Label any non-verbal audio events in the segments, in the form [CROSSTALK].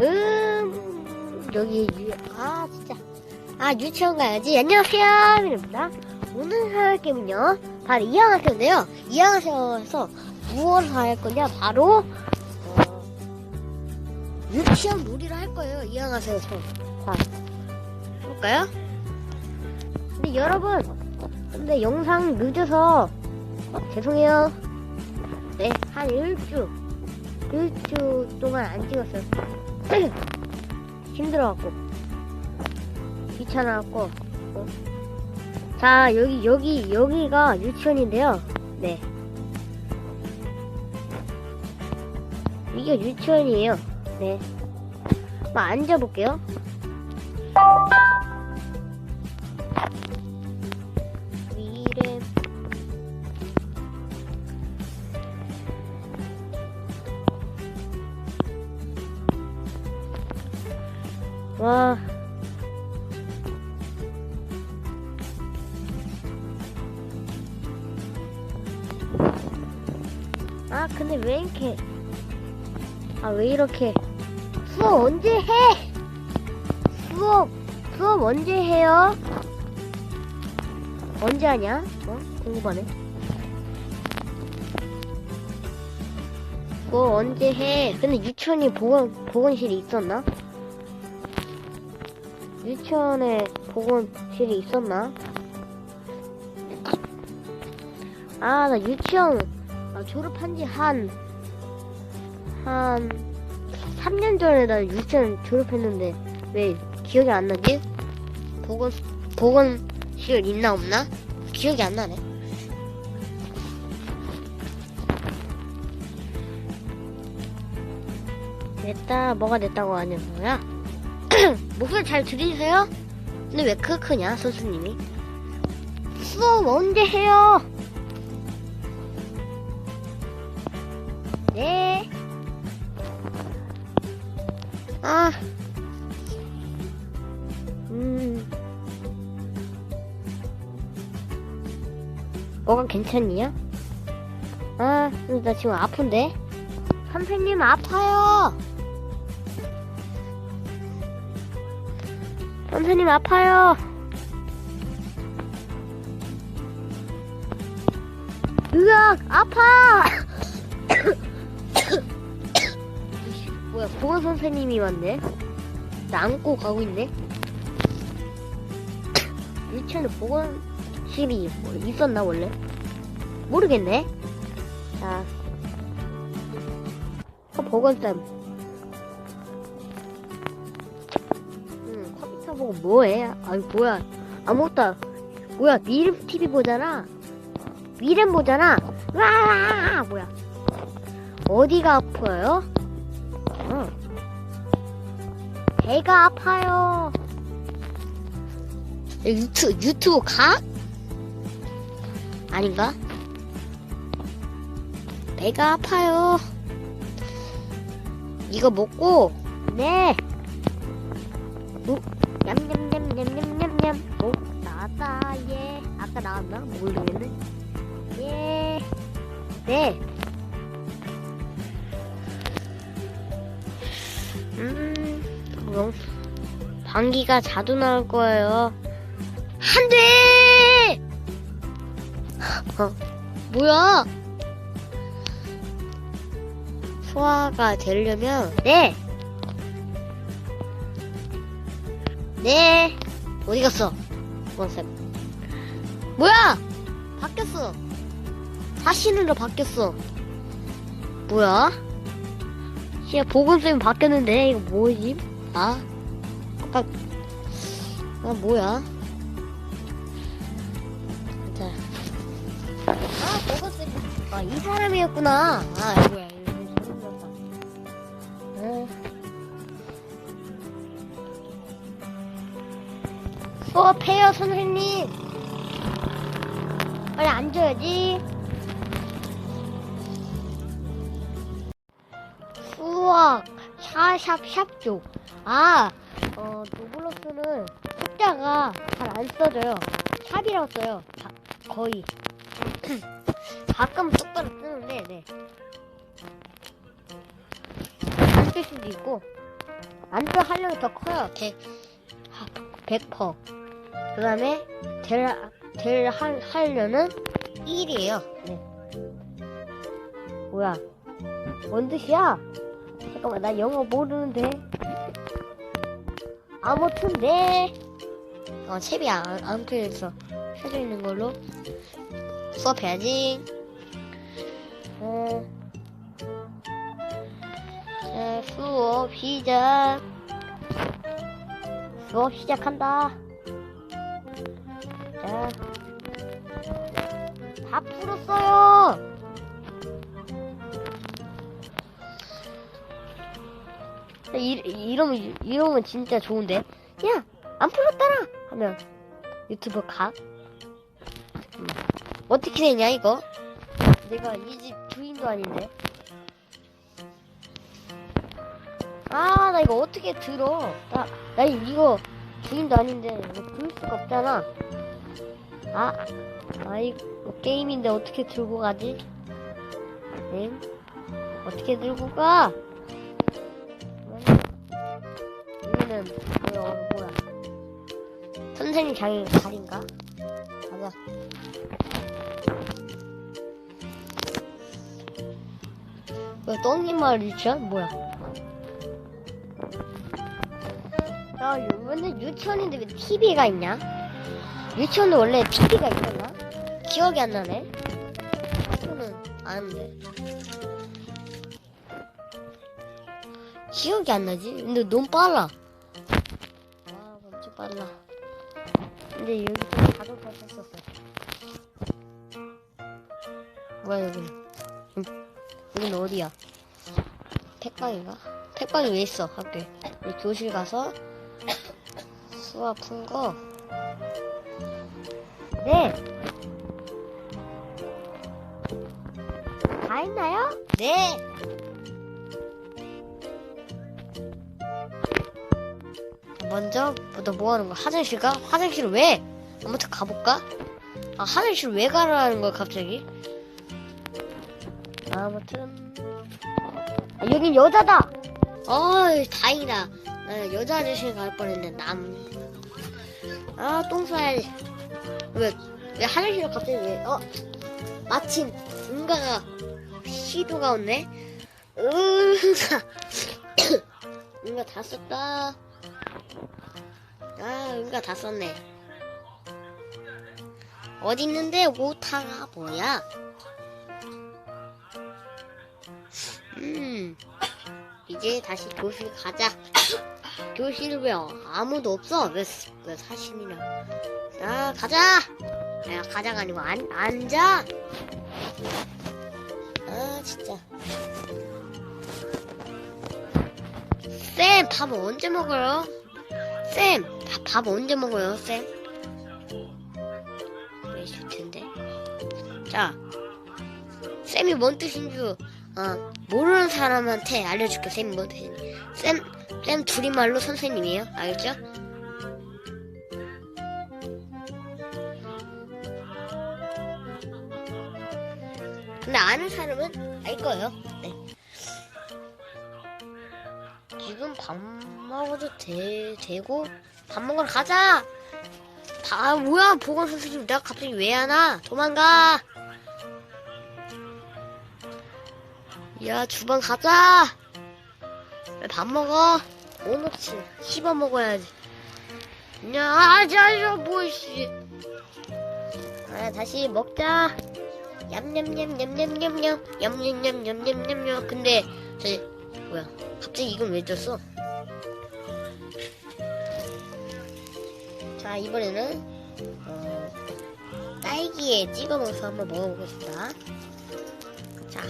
음, 여기, 유, 아, 진짜. 아, 유치원 가야지. 안녕하세요. 미입니다 오늘 할 게임은요, 바로 이양학교인데요. 이양학교에서 무엇을 할 거냐, 바로, 어, 유치원 놀이를 할 거예요. 이양학교에서. 자, 해볼까요? 근데 여러분, 근데 영상 늦어서, 죄송해요. 네, 한 일주, 일주 동안 안 찍었어요. [CLEARS THROAT] 힘들어갖고 귀찮아갖고 어. 자 여기 여기 여기가 유치원인데요. 네. 이게 유치원이에요. 네. 한번 앉아볼게요 와. 아, 근데 왜 이렇게. 아, 왜 이렇게. 수업 언제 해? 수업, 수업 언제 해요? 언제 하냐? 어? 궁금하네. 수업 언제 해? 근데 유치원이 보건, 보건실이 있었나? 유치원에 보건실이 있었나? 아, 나 유치원 아, 졸업한 지 한, 한, 3년 전에 나 유치원 졸업했는데, 왜 기억이 안 나지? 보건, 보건실 있나 없나? 기억이 안 나네. 됐다, 뭐가 됐다고 하는 거야? 목소리 잘 들리세요? 근데 왜 크크냐, 선수님이? 수업 언제 해요? 네. 아. 음. 뭐가 괜찮니요? 아, 나 지금 아픈데? 선생님 아파요! 선생님 아파요. 으악 아파. [COUGHS] 뭐야 보건 선생님이 왔네. 나 안고 가고 있네. 유치원에 보건실이 뭐 있었나 원래? 모르겠네. 자, 어, 보건쌤. 보고 뭐해? 아이 뭐야? 아무것도 뭐야? 미름 TV 보잖아. 미름 보잖아. 와 뭐야? 어디가 아파요? 어. 배가 아파요. 유튜 유튜브 가? 아닌가? 배가 아파요. 이거 먹고 네. 오, 냠냠냠냠냠냠냠. 오, 나왔다, 예. 아까 나왔나? 모르겠네. 예. 네. 음, 그럼. 방귀가 자주 나올 거예요. 안 돼! 어, 뭐야? 소화가 되려면, 네! 네. 어디 갔어? 원쌤. 뭐야? 바뀌었어. 사신으로 바뀌었어. 뭐야? 씨, 보건쌤이 바뀌었는데, 이거 뭐지? 아? 아까, 아, 뭐야? 자. 아, 보건쌤. 아, 이 사람이었구나. 아, 뭐야. 이거 잘 수업해요, 선생님. 빨리 앉아야지. 수학, 샤샵샵 쪽. 아, 어, 노블러스는 숫자가 잘 안 써져요. 샵이라고 써요. 자, 거의. [CLEARS THROAT] 가끔 똑바로 쓰는데, 네. 뜰 수도 있고 안뜰 활력이 더 커요. 100 100%. 그 다음에 될, 될 할, 하려는 1이에요. 네. 뭐야? 뭔 뜻이야? 잠깐만, 나 영어 모르는데. 아무튼, 네. 어, 채비 안, 안 끌려서 해져 있는 걸로 수업해야지. 어. 자, 수업 시작. 수업 시작한다. 다 풀었어요. 자, 이, 이러면, 이러면 진짜 좋은데. 야, 안 풀었더라! 하면 유튜브 각. 음. 어떻게 되냐, 이거? 내가 이 집 주인도 아닌데. 아, 나 이거 어떻게 들어? 나, 나 이거 주인도 아닌데, 이거 들을 수가 없잖아. 아, 아, 이거 게임인데 어떻게 들고 가지? 응? 어떻게 들고 가? 여기는, 뭐야, 뭐야. 선생님 장이 자리인가? 가자. 왜 똥님 말 유치원? 뭐야? 야, 여기는 유치원인데 왜 TV가 있냐? 유치원은 원래 TV가 있었나? 기억이 안 나네. 학교는 아는데. 기억이 안 나지? 근데 너무 빨라. 와, 엄청 빨라. 근데 여기 좀 자동차 썼었어. 뭐야? 음, 여기는 어디야? 택방인가? 택방이 왜 있어, 학교에? 우리 교실 가서 수업 푼 거. 네. 다 했나요? 네. 먼저 너 뭐 하는 거야? 화장실 가? 화장실 왜? 아무튼 가볼까? 아 화장실 왜 가라는 거야 갑자기? 아무튼 아, 여긴 여자다. 어 다행이다. 나 여자 화장실 갈 뻔했네 남. 아똥 싸야지. 왜? 왜 화장실 갑자기 왜? 어 마침 응가가 시도가 왔네. 응가 응가 다 썼다. 아, 응가 다 썼네. 어디 있는데 오타가 뭐야? 음, 이제 다시 교실 가자. [COUGHS] 교실 왜 아무도 없어? 왜, 왜 사신이랑. 자, 가자! 야, 가자가 아니고 안, 앉아! 아, 진짜. 쌤, 밥 언제 먹어요? 쌤, 밥, 밥 언제 먹어요, 쌤? 왜 있을 텐데. 자, 쌤이 뭔 뜻인 줄, 어, 모르는 사람한테 알려줄게, 쌤이 뭔 뜻인지. 쌤, 쌤 둘이말로 선생님이에요. 알겠죠? 근데 아는 사람은 알 거예요. 네. 지금 밥 먹어도 돼, 되고, 밥 먹으러 가자! 다, 아, 뭐야, 보건 선생님, 내가 갑자기 왜 하나? 도망가! 야, 주방 가자! 왜밥 먹어? 뭐 먹지? 씹어 먹어야지. 야, 아, 자, 저, 뭐, 씨. 아, 다시 먹자. 얌얌얌얌얌얌얌, 얌 얌얌얌얌얌얌. 근데, 저기, 뭐야. 갑자기 이건 왜 줬어? 자, 이번에는, 어, 딸기에 찍어 먹어서 한번 먹어보겠습니다. 자,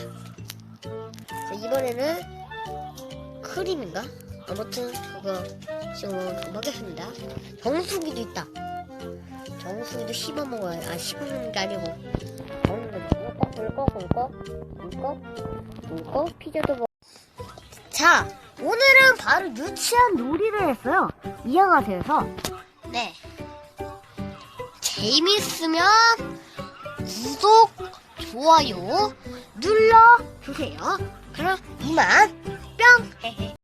자, 이번에는 크림인가? 아무튼, 그거 지금 먹겠습니다. 정수기도 있다. 정수기도 씹어 먹어야, 아, 씹어 먹는 게 아니고, 먹는 거지. 꿀꺽, 꿀꺽, 꿀꺽, 꿀꺽, 꿀꺽, 피자도 먹 자, 오늘은 바로 유치한 놀이를 했어요. 이양하세요서. 네. 재밌으면 구독, 좋아요 눌러 주세요. 그럼 이만 뿅!